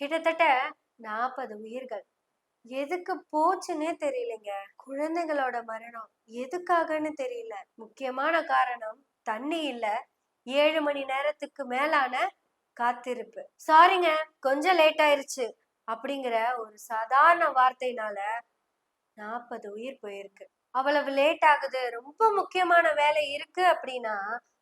கிட்டத்தட்ட நாற்பது உயிர்கள். எதுக்கு போச்சுன்னே தெரியலைங்க. குழந்தைகளோட மரணம் எதுக்காகன்னு தெரியல. முக்கியமான காரணம் தண்ணி இல்ல. ஏழு மணி நேரத்துக்கு மேலான காத்திருப்பு. சாரிங்க கொஞ்சம் லேட் ஆயிருச்சு அப்படிங்கிற ஒரு சாதாரண வார்த்தைனால நாற்பது உயிர் போயிருக்கு. அவ்வளவு லேட் ஆகுது. ரொம்ப முக்கியமான வேலை இருக்கு அப்படின்னா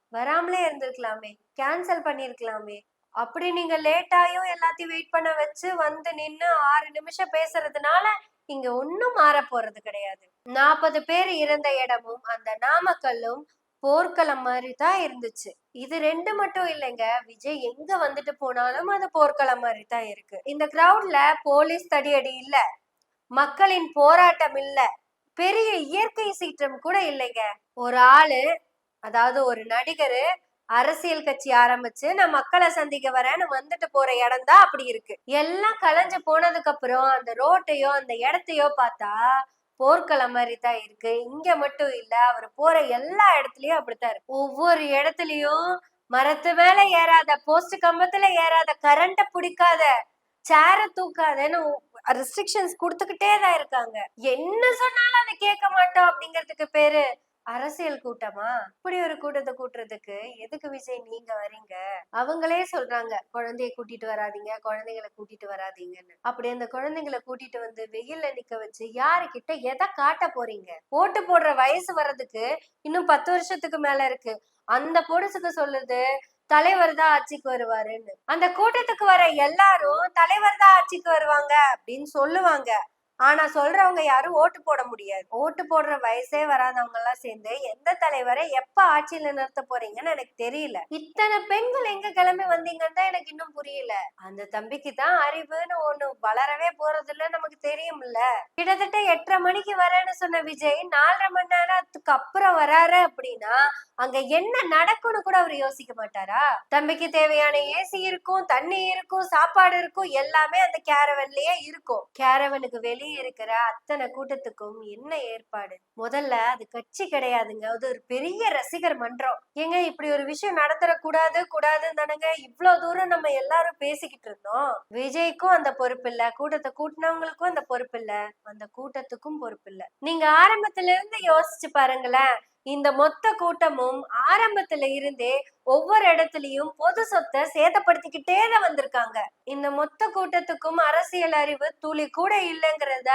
வராமலே இருந்திருக்கலாமே. கேன்சல் பண்ணிருக்கலாமே. அப்படி நீங்க லேட்டாயும் எல்லாத்தையும் வெயிட் பண்ண வச்சு வந்து நின்னு ஆறு நிமிஷம் பேசுறதுனால இங்க ஒன்னும் மாற போறது கிடையாது. நாற்பது பேர் இறந்த இடமும் அந்த நாமக்கல்லும் போர்க்களம் மாதிரி தான் இருந்துச்சு. இது ரெண்டு மட்டும் இல்லைங்க. விஜய் எங்க வந்துட்டு போனாலும் அது போர்க்களம் மாதிரி தான் இருக்கு. இந்த கிரவுட்ல போலீஸ் தடியடி இல்ல. மக்களின் போராட்டம் இல்ல. பெரிய இயற்கை சீற்றம் கூட இல்லைங்க. ஒரு ஆளு அதாவது ஒரு நடிகரு அரசியல் கட்சி ஆரம்பிச்சு நான் மக்களை சந்திக்க வரேன்னு வந்துட்டு போற இடம் தான் அப்படி இருக்கு. எல்லாம் கலைஞ்சு போனதுக்கு அப்புறம் அந்த ரோட்டையோ அந்த இடத்தையோ பார்த்தா போர்க்களம் மாதிரி தான் இருக்கு. இங்க மட்டும் இல்ல அவர் போற எல்லா இடத்துலயும் அப்படித்தான் இருக்கு. ஒவ்வொரு இடத்துலயும் மரத்து மேல ஏறாத போஸ்ட் கம்பத்துல ஏறாத கரண்ட பிடிக்காத சேர தூக்காதன்னு ரெஸ்ட்ரிக்ஷன்ஸ் கொடுத்துக்கிட்டே தான் இருக்காங்க. என்ன சொன்னாலும் அதை கேட்க மாட்டோம் அப்படிங்கிறதுக்கு பேரு அரசியல் கூட்டமா? இப்படி ஒரு கூட்டத்தை கூட்டுறதுக்கு எதுக்கு விஜய் நீங்க வரீங்க? அவங்களே சொல்றாங்க குழந்தைய கூட்டிட்டு வராதீங்க குழந்தைங்களை கூட்டிட்டு வராதீங்கன்னு. அப்படி அந்த குழந்தைங்களை கூட்டிட்டு வந்து வெயில்ல நிக்க வச்சு யாருக்கிட்ட எதை காட்ட போறீங்க? ஓட்டு போடுற வயசு வர்றதுக்கு இன்னும் பத்து வருஷத்துக்கு மேல இருக்கு. அந்த பொடுசுக்கு சொல்லுது தலைவர் தான் ஆட்சிக்கு வருவாருன்னு. அந்த கூட்டத்துக்கு வர எல்லாரும் தலைவர் தான் ஆட்சிக்கு வருவாங்க அப்படின்னு சொல்லுவாங்க. ஆனா சொல்றவங்க யாரும் ஓட்டு போட முடியாது. ஓட்டு போடுற வயசே வராதவங்க எல்லாம் சேர்ந்து எந்த தலைவரை எப்ப ஆட்சியில நிறுத்த போறீங்கன்னு எனக்கு தெரியல. இத்தனை பெண்கள் எங்க கிளம்பி வந்தீங்கன்னு தான் எனக்கு இன்னும் புரியல. அந்த தம்பிக்கு தான் அறிவுன்னு ஒண்ணு வளரவே போறது இல்ல நமக்கு தெரியும்ல. கிட்டத்தட்ட எட்டரை மணிக்கு வரேன்னு சொன்ன விஜய் நாலரை மணி நேரத்துக்கு அப்புறம் வராரு அப்படின்னா அங்க என்ன நடக்கும்னு கூட அவர் யோசிக்க மாட்டாரா? தம்பிக்கு தேவையான ஏசி இருக்கும் தண்ணி இருக்கும் சாப்பாடு இருக்கும் எல்லாமே அந்த கேரவன்லயே இருக்கும். கேரவனுக்கு வெளியே இருக்கிற அத்தனை கூட்டத்துக்கும் என்ன ஏற்பாடு? முதல்ல அது கட்சி கிடையாதுங்க. அது ஒரு பெரிய ரசிகர் மன்றம். ஏங்க இப்படி ஒரு விஷயம் நடந்துடக்கூடாது கூடாதுன்னு தானுங்க இவ்வளவு தூரம் நம்ம எல்லாரும் பேசிக்கிட்டு இருந்தோம். விஜய்க்கும் அந்த பொறுப்பு இல்ல. கூட்டத்தை கூட்டினவங்களுக்கும் அந்த பொறுப்பு இல்ல. அந்த கூட்டத்துக்கும் பொறுப்பு இல்ல. நீங்க ஆரம்பத்துல இருந்து யோசிச்சு பாருங்களேன். இந்த மொத்த கூட்டமும் ஆரம்பத்துல இருந்தே ஒவ்வொரு இடத்துலயும் பொது சொத்தை சேதப்படுத்திக்கிட்டே தான் வந்திருக்காங்க. இந்த மொத்த கூட்டத்துக்கும் அரசியல் அறிவு துளி கூட இல்லைங்கிறத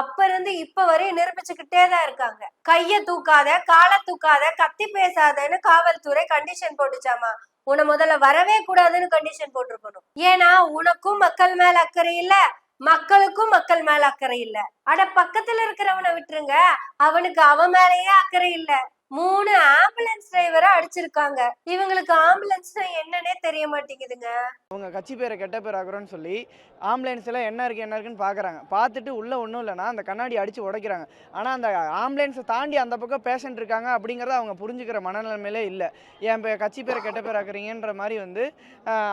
அப்ப இருந்து இப்ப வரையும் நிரூபிச்சுக்கிட்டே தான் இருக்காங்க. கைய தூக்காத காலை தூக்காத கத்தி பேசாதன்னு காவல்துறை கண்டிஷன் போட்டுச்சாமா? உன்னை முதல்ல வரவே கூடாதுன்னு கண்டிஷன் போட்டிருக்கணும். ஏன்னா உனக்கும் மக்கள் மேல அக்கறை இல்ல. மக்களுக்கும் மக்கள் மேல அக்கறை இல்ல. அட பக்கத்துல இருக்கிறவனை விட்டுருங்க. அவனுக்கு அவன் மேலயே அக்கறை இல்ல. மூணு ஆம்புலன்ஸ் டிரைவரை அடிச்சிருக்காங்க. இவங்களுக்கு ஆம்புலன்ஸ்னா என்னன்னே தெரிய மாட்டேங்குதுங்க. அவங்க கட்சி பேரை கெட்ட பேர் ஆக்குறோன்னு சொல்லி ஆம்புலன்ஸ் எல்லாம் என்ன இருக்கு என்ன இருக்குன்னு பாக்குறாங்க. பார்த்துட்டு உள்ள ஒன்றும் இல்லைன்னா அந்த கண்ணாடி அடிச்சு உடைக்கிறாங்க. ஆனால் அந்த ஆம்புலன்ஸை தாண்டி அந்த பக்கம் பேஷண்ட் இருக்காங்க அப்படிங்கிறத அவங்க புரிஞ்சுக்கிற மனநிலைமையிலே இல்லை. என் கட்சி பேரை கெட்ட பேர் ஆக்குறீங்கன்ற மாதிரி வந்து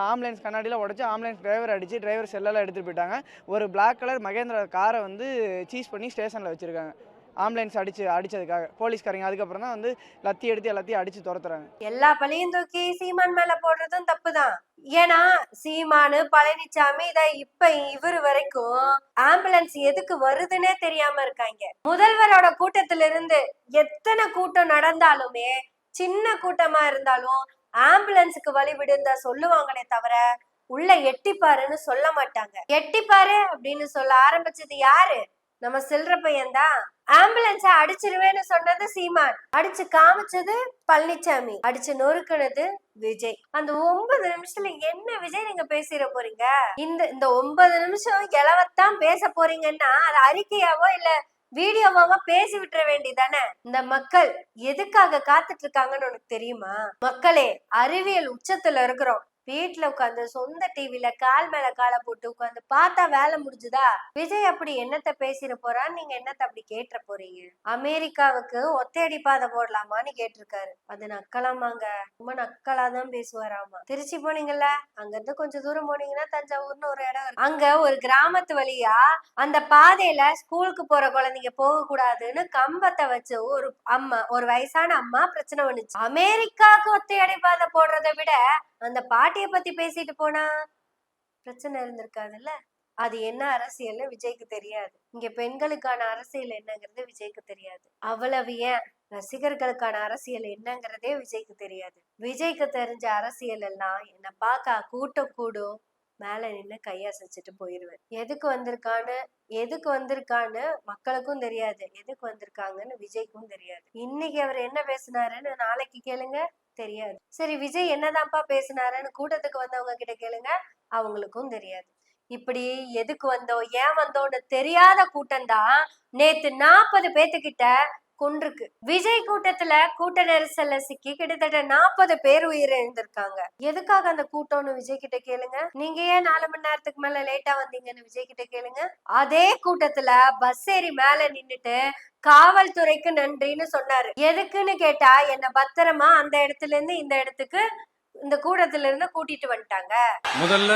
ஆம்புலன்ஸ் கண்ணாடியில் உடச்சி ஆம்புலன்ஸ் டிரைவர் அடிச்சு டிரைவர் செல்லெல்லாம் எடுத்துட்டு போயிட்டாங்க. ஒரு பிளாக் கலர் மகேந்திரா காரை வந்து சீஸ் பண்ணி ஸ்டேஷனில் வச்சிருக்காங்க. ஆம்புலன்ஸ் அடிச்சு அடிச்சதுக்காக. போலீஸ்காரங்க அதுக்கப்புறம் தான் வந்து லத்தி எடுத்து எல்லாத்தையும் அடிச்சு துரத்துறாங்க. எல்லா பழியும் தூக்கி சீமான் மேல போடுறதும் தப்புதான். ஏன்னா சீமானு பழனிசாமி இத இப்ப இவரு வரைக்கும் ஆம்புலன்ஸ் எதுக்கு வருதுன்னே தெரியாம இருக்காங்க. முதல்வரோட கூட்டத்துல இருந்து எத்தனை கூட்டம் நடந்தாலுமே சின்ன கூட்டமா இருந்தாலும் ஆம்புலன்ஸுக்கு வழி விடுந்தா சொல்லுவாங்களே தவிர உள்ள எட்டிப்பாருன்னு சொல்ல மாட்டாங்க. எட்டிப்பாரு அப்படின்னு சொல்ல ஆரம்பிச்சது யாரு? நம்ம செல்ற பையன்தான். ஆம்புலன்ஸ அடிச்சிருவேன்னு சொன்னது சீமான். அடிச்சு காமிச்சது பழனிசாமி அடிச்சு நொறுக்குனது விஜய். அந்த ஒன்பது நிமிஷத்துல என்ன விஜய் நீங்க பேசிட போறீங்க? இந்த இந்த ஒன்பது நிமிஷம் இளவத்தான் பேச போறீங்கன்னா அது அறிக்கையாவோ இல்ல வீடியோவாவோ பேசி விட்டுற வேண்டியதானே? இந்த மக்கள் எதுக்காக காத்துட்டு இருக்காங்கன்னு உனக்கு தெரியுமா? மக்களே அறிவியல் உச்சத்துல இருக்கிறோம். வீட்டுல உட்காந்து சொந்த டிவில கால் மேல காலை போட்டு உட்காந்து பார்த்தா வேலை முடிஞ்சுதா? விஜய் அப்படி என்னத்த பேசிட போறான்னு நீங்க என்னத்த அப்படி கேட்டுற போறீங்க? அமெரிக்காவுக்கு ஒத்தையடி பாதை போடலாமான்னு கேட்டிருக்காரு. அது நக்கலாமாங்க ரொம்ப நக்கலா தான் பேசுவாராமா. திருச்சி போனீங்கல்ல? அங்க இருந்து கொஞ்சம் தூரம் போனீங்கன்னா தஞ்சாவூர்னு ஒரு இடம் அங்க ஒரு கிராமத்து வழியா அந்த பாதையில ஸ்கூலுக்கு போற குழந்தைங்க போக கூடாதுன்னு கம்பத்தை வச்சு ஒரு அம்மா ஒரு வயசான அம்மா பிரச்சனை பண்ணுச்சு. அமெரிக்காவுக்கு ஒத்தையடி பாதை போடுறதை விட அந்த பாட்டிய பத்தி பேசிட்டு போனா பிரச்சனை இருந்திருக்காதுல்ல? அது என்ன அரசியல்னு விஜய்க்கு தெரியாது. இங்க பெண்களுக்கான அரசியல் என்னங்கிறது விஜய்க்கு தெரியாது. அவ்வளவு ஏன்? ரசிகர்களுக்கான அரசியல் என்னங்கிறதே விஜய்க்கு தெரியாது. விஜய்க்கு தெரிஞ்ச அரசியல் எல்லாம் என்ன பார்க்க கூட்டம் கூடும். மேல நின்னு கையசைச்சிட்டு போயிருவேன். எதுக்கு வந்திருக்கான்னு எதுக்கு வந்திருக்கான்னு மக்களுக்கும் தெரியாது. எதுக்கு வந்திருக்காங்கன்னு விஜய்க்கும் தெரியாது. இன்னைக்கு அவர் என்ன பேசினாருன்னு நாளைக்கு கேளுங்க. தெரியாது. சரி விஜய் என்னதான்ப்பா பேசினாருன்னு கூட்டத்துக்கு வந்தவங்க கிட்ட கேளுங்க அவங்களுக்கும் தெரியாது. இப்படி எதுக்கு வந்தோம் ஏன் வந்தோம்னு தெரியாத கூட்டம் தான் நேத்து நாற்பது பேத்துக்கிட்ட கொன்றுக்கு. விஜய் கூட்டத்துல கூட்ட நெரிசல்ல சிக்கி கிட்டத்தட்ட நாற்பது பேர் உயிரிழந்திருக்காங்க. எதுக்காக அந்த கூட்டம்னு விஜய் கிட்ட கேளுங்க. நீங்க ஏன் நாலு மணி நேரத்துக்கு மேல லேட்டா வந்தீங்கன்னு விஜய் கிட்ட கேளுங்க. அதே கூட்டத்துல பஸ் ஏறி மேல நின்னுட்டு காவல்துறைக்கு நன்றின்னு சொன்னாரு. எதுக்குன்னு கேட்டா என்ன பத்திரமா அந்த இடத்துல இருந்து இந்த இடத்துக்கு இந்த கூட்டத்துல இருந்து கூட்டிட்டு வந்துட்டாங்க. முதல்ல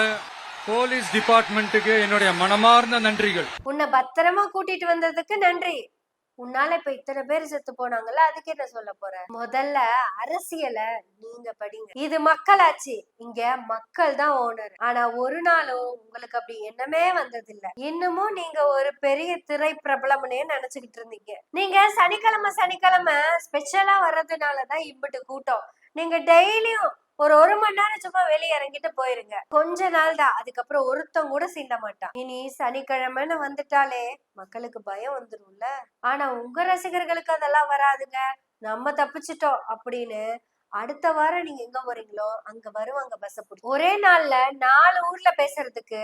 போலீஸ் டிபார்ட்மெண்ட்டுக்கு என்னுடைய மனமார்ந்த நன்றிகள். உன்னை பத்திரமா கூட்டிட்டு வந்ததுக்கு நன்றி. உன்னால இப்ப இத்தனை பேர் செத்து போனாங்கல்ல அதுக்கு என்ன சொல்ல போற? முதல்ல அரசியல நீங்க படிங்க. இது மக்களாச்சு. இங்க மக்கள் தான் ஓனர் ஆனா ஒரு நாளும் உங்களுக்கு அப்படி எண்ணமே வந்தது இல்ல இன்னமும் நீங்க ஒரு பெரிய திரை பிரபலம்னே நினைச்சுக்கிட்டு இருந்தீங்க. நீங்க சனிக்கிழமை சனிக்கிழமை ஸ்பெஷலா வர்றதுனாலதான் இம்பிட்டு கூட்டம். நீங்க டெய்லியும் ஒரு ஒரு மணி நேரம் சும்மா வெளியே இறங்கிட்டு போயிருங்க. கொஞ்ச நாள் தான். அதுக்கப்புறம் ஒருத்தம் கூட சீண்ட மாட்டான். இனி சனிக்கிழமைன்னு வந்துட்டாலே மக்களுக்கு பயம் வந்துரும்ல. ஆனா உங்க ரசிகர்களுக்கு அதெல்லாம் வராதுங்க. நம்ம தப்பிச்சிட்டோம் அப்படின்னு அடுத்த வாரம் நீங்க எங்க போறீங்களோ அங்க வருவாங்க பஸ் பிடிச்சி. ஒரே நாள்ல நாலு ஊர்ல பேசுறதுக்கு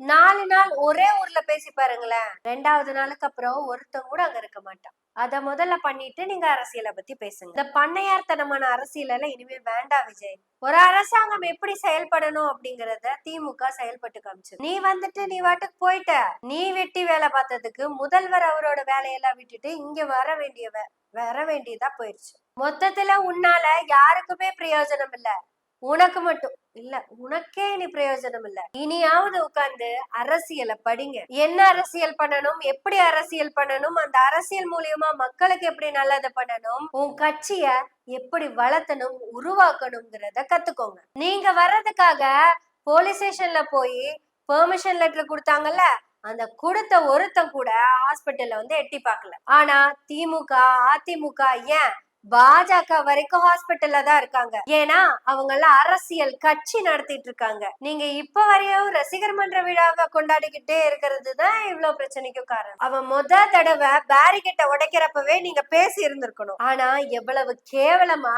நாலு நாள் ஒரே ஊர்ல பேசி பாருங்களேன். ரெண்டாவது நாளுக்கு அப்புறம் ஒருத்தன் கூட அங்க இருக்க மாட்டான். அத முதல்ல பண்ணிட்டு நீங்க அரசியலை பத்தி பேசுங்க. இந்த பண்ணையார்த்தனமான அரசியல் எல்லாம் இனிமே வேண்டாம் விஜய். ஒரு அரசாங்கம் எப்படி செயல்படணும் அப்படிங்கறத திமுக செயல்பட்டு காமிச்சு. நீ வந்துட்டு நீ வாட்டுக்கு போயிட்ட. நீ வெட்டி வேலை பார்த்ததுக்கு முதல்வர் அவரோட வேலையெல்லாம் விட்டுட்டு இங்க வர வேண்டிய வர வேண்டியதா போயிருச்சு. மொத்தத்துல உன்னால யாருக்குமே பிரயோஜனம் இல்ல. உனக்கு மட்டும். இல்ல உனக்கே இனி பிரயோஜனம் இல்ல. இனியாவது உட்கார்ந்து அரசியலை படிங்க. என்ன அரசியல் பண்ணணும்? எப்படி அரசியல் பண்ணணும்? அந்த அரசியல் மூலியமா மக்களுக்கு எப்படி நல்லது பண்ணணும்? உன் கட்சிய எப்படி வளர்த்தணும்? உருவாக்கணுங்கிறத கத்துக்கோங்க. நீங்க வர்றதுக்காக போலீஸ் ஸ்டேஷன்ல போய் பெர்மிஷன் லெட்டர் கொடுத்தாங்கல்ல அந்த கொடுத்த ஒருத்தன் கூட ஹாஸ்பிட்டல்ல வந்து எட்டி பார்க்கல. ஆனா திமுக அதிமுக ஏன் பாஜக வரைக்கும் ஹாஸ்பிட்டல்ல தான் இருக்காங்க. ஏன்னா அவங்க எல்லாம் அரசியல் கட்சி நடத்திட்டு இருக்காங்க. நீங்க இப்ப வரையும் ரசிகர் மன்ற விழாவை கொண்டாடிக்கிட்டே இருக்கிறது தான் இவ்வளவு பிரச்சனைக்கும் காரணம். அவன் முத தடவை பேரிகேட்டை உடைக்கிறப்பவே நீங்க பேசி இருந்திருக்கணும். ஆனா எவ்வளவு கேவலமா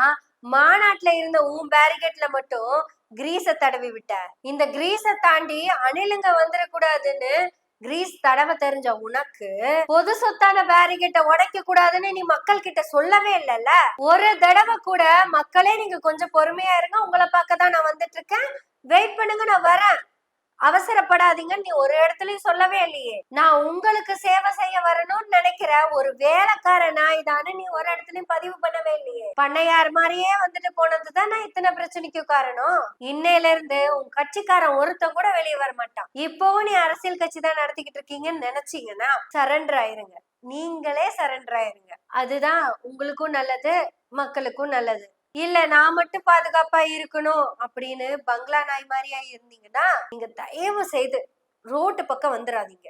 மாநாட்டுல இருந்த உன் பேரிகேட்ல மட்டும் கிரீஸ தடவி விட்ட. இந்த கிரீஸ தாண்டி அணிலுங்க வந்துடக்கூடாதுன்னு கிரீஸ் தடவை தெரிஞ்ச உனக்கு பொது சொத்தான பேரிகேட்டை உடைக்க கூடாதுன்னு நீ மக்கள் கிட்ட சொல்லவே இல்லைல்ல? ஒரு தடவை கூட மக்களே நீங்க கொஞ்சம் பொறுமையா இருங்க உங்களை பார்க்க தான் நான் வந்துட்டு இருக்கேன். வெயிட் பண்ணுங்க நான் வரேன். அவசரப்படாதீங்க. நீ ஒரு இடத்துலயும் சொல்லவே இல்லையே. நான் உங்களுக்கு சேவை செய்ய வரணும்னு நினைக்கிற ஒரு வேலைக்கார நாய் தானே நீ ஒரு இடத்துலயும் பதிவு பண்ணவே இல்லையே. பண்ணையார் மாதிரியே வந்துட்டு போனதுதான் நான் இத்தனை பிரச்சனைக்கு காரணம். இன்னையில இருந்து உன் கட்சிக்காரன் ஒருத்தன் கூட வெளியே வர மாட்டான். இப்பவும் நீ அரசியல் கட்சி தான் நடத்திக்கிட்டு இருக்கீங்கன்னு நினைச்சீங்கன்னா சரண்டர் ஆயிருங்க. நீங்களே சரண்டர் ஆயிருங்க. அதுதான் உங்களுக்கும் நல்லது மக்களுக்கும் நல்லது. இல்ல நான் மட்டும் பாதுகாப்பா இருக்கணும் அப்படின்னு பங்களா நாய் மாதிரியா இருந்தீங்கன்னா நீங்க தயவு செய்து ரோட்டு பக்கம் வந்துடாதீங்க